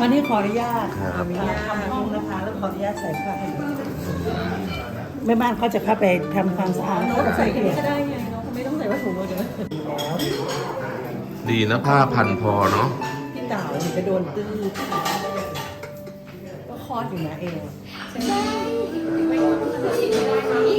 วันนี้ขออนุญาตครับทำห้องนะคะ แล้วขออนุญาตใส่ผ้าให้ดูแม่บ้านเขาจะเข้าไปทำความสะอาดเขาก็ใส่เกลียก็ได้ไงเนาะไม่ต้องใส่ว่าถุงมือเดี๋ยวดีนะผ้าพันพอเนาะพี่เต่าเนี่ยจะโดนตื้อก็คลอดอยู่นะเอวแบ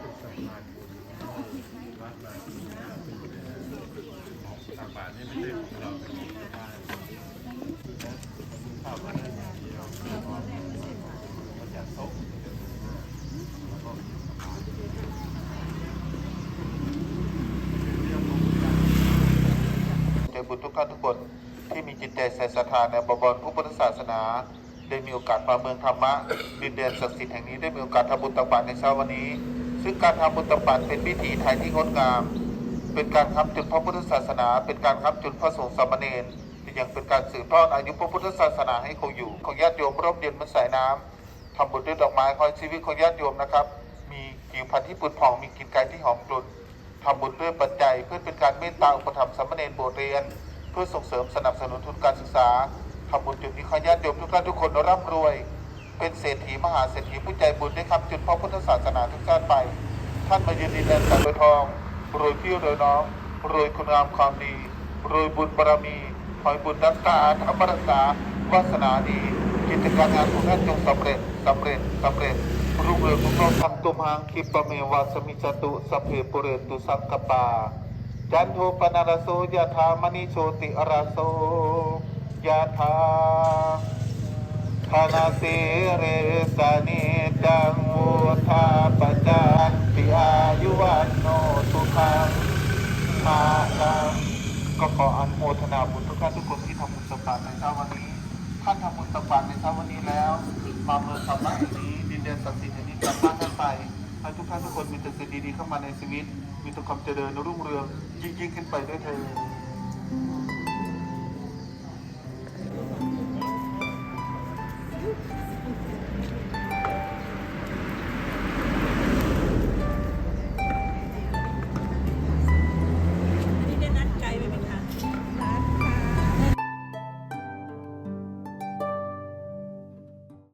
เป็นสะพานบุญวัดมางีนะเป็นของตักบาตรนี่ไม่ใช่ของเราเป็นของชาวบ้านใจบุญทุกท่านทุกคนที่มีจิตใจใส่ศรัทธาในบวรพระพุทธศาสนา ได้มีโอกาสมาเมืองธรรมะดินแดนศักดิ์สิทธิ์แห่งนี้ได้มีโอกาสทำบุญตักบาตรในเช้าวันนี้ ซึ่งการทำบุญตักบาตรเป็นพิธีไทยที่งดงาม เป็นการค้ำจุนพระพุทธศาสนา เป็นการค้ำจุนพระสงฆ์สามเณรยังเป็นการสืบทอดอายุพระพุทธศาสนาให้คงอยู่ของญาติโยมร่มเย็นมันสายน้ำทำบุญด้วยดอกไม้คอยชีวิตของญาติโยมนะครับ มีผิวพรรณที่ปุดผ่องมีกลิ่นกายที่หอมกลุ่นทำบุญด้วยปัจจัยเพื่อเป็นการเมตตาอุปถัมภ์สามเณรโบสถ์เรียน เพื่อส่งเสริมสนับสนุนทุนการศึกษาทำบุญจุดนี้ขอญาติโยมทุกท่านทุกคนร่ำรวย เป็นเศรษฐีมหาเศรษฐีผู้ใจบุญด้ครับจุดพระพุทธศาสนาทุกชาติไป ท่านมายืนดินแดนสันโดยทองรวยพี่รวยน้องรวยคุณงามความดีรวยบุญบารมีขอให้บุญรักษาธรรมรักษาวาสนาดี กิจการงานของท่านจงสำเร็จสำเร็จสำเร็จรุ่งเรืองทุกโลกทำตุมหังคิปเมวาสมิจตุสเพปุเรตุสังกปาจันโทปนารโสยะธามณิโชติอราโสยะธา คานาสเรสานิจังวุธาปจันติอายุวันโนสุขังมาลังก็ขออนุโมทนาบุญทุกท่านทุกคนที่ทำบุญสมบัติในเช้าวันนี้ ท่านทำบุญสมบัติในเช้าวันนี้แล้วมาเมืองธรรมะแห่งนี้ดินแดนศักดิ์สิทธิ์แห่งนี้กลับบ้านกันไปให้ทุกท่านทุกคนมีแต่สิ่งดีๆเข้ามาในชีวิต มีแต่ความเจริญรุ่งเรืองยิ่งๆขึ้นไปด้วยเถิด